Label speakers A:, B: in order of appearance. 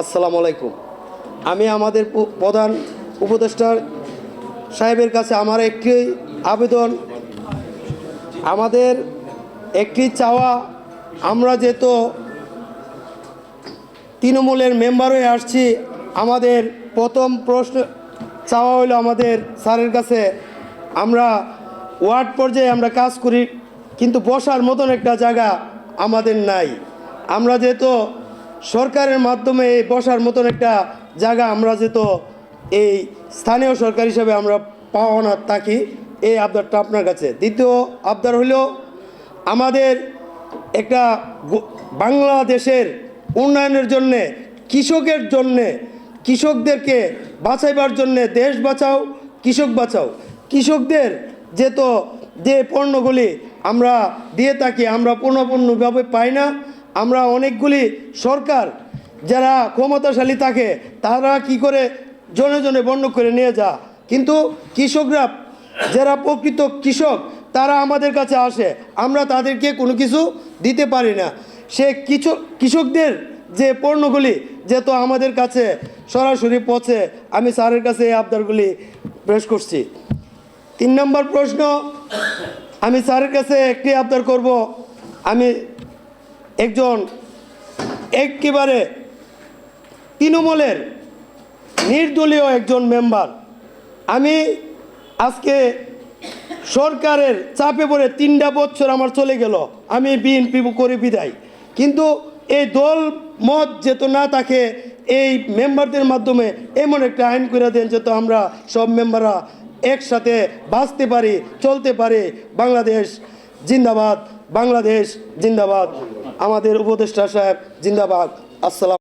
A: আসসালামু আলাইকুম। আমি আমাদের প্রধান উপদেষ্টার সাহেবের কাছে আমার একটি আবেদন। আমাদের একটি চাওয়া, আমরা যেহেতু তৃণমূলের মেম্বার হয়ে আসছি, আমাদের প্রথম প্রশ্ন, চাওয়া হলো আমাদের স্যারের কাছে, আমরা ওয়ার্ড পর্যায়ে আমরা কাজ করি, কিন্তু বসার মতন একটা জায়গা আমাদের নাই। আমরা যেহেতু সরকারের মাধ্যমে এই বসার মতন একটা জায়গা আমরা যেহেতু এই স্থানীয় সরকার হিসেবে আমরা পাওয়া না থাকি, এই আবদারটা আপনার কাছে। দ্বিতীয় আবদার হলো আমাদের একটা বাংলাদেশের উন্নয়নের জন্যে, কৃষকের জন্যে, কৃষকদেরকে বাঁচাইবার জন্যে দেশ বাঁচাও, কৃষক বাঁচাও। কৃষকদের যে তো যে পণ্যগুলি আমরা দিয়ে থাকি, আমরা পূর্ণপূর্ণভাবে পাই না। আমরা অনেকগুলি সরকার যারা ক্ষমতাশালী থাকে, তারা কি করে জনে জনে বন্ধ করে নিয়ে যা কিন্তু কৃষকরা, যারা প্রকৃত কৃষক, তারা আমাদের কাছে আসে। আমরা তাদেরকে কোনো কিছু দিতে পারি না। সে কিছু কৃষকদের যে পণ্যগুলি যেহেতু আমাদের কাছে সরাসরি পৌঁছে, আমি স্যারের কাছে এই আবদারগুলি পেশ করছি। তিন নম্বর প্রশ্ন, আমি স্যারের কাছে একটি আবদার করব। আমি একজন একেবারে তৃণমূলের নির্দলীয় একজন মেম্বার। আমি আজকে সরকারের চাপে পড়ে তিনটা বছর আমার চলে গেল। আমি বিএনপি করে বিদায়। কিন্তু এই দল মত যেত না থাকে এই মেম্বারদের মাধ্যমে এমন একটা আইন করে দেন যাতে আমরা সব মেম্বাররা একসাথে বাঁচতে পারি, চলতে পারি। বাংলাদেশ জিন্দাবাদ বাংলাদেশ জিন্দাবাদ। আমাদের উপদেষ্টা সাহেব জিন্দাবাদ। আসসালাম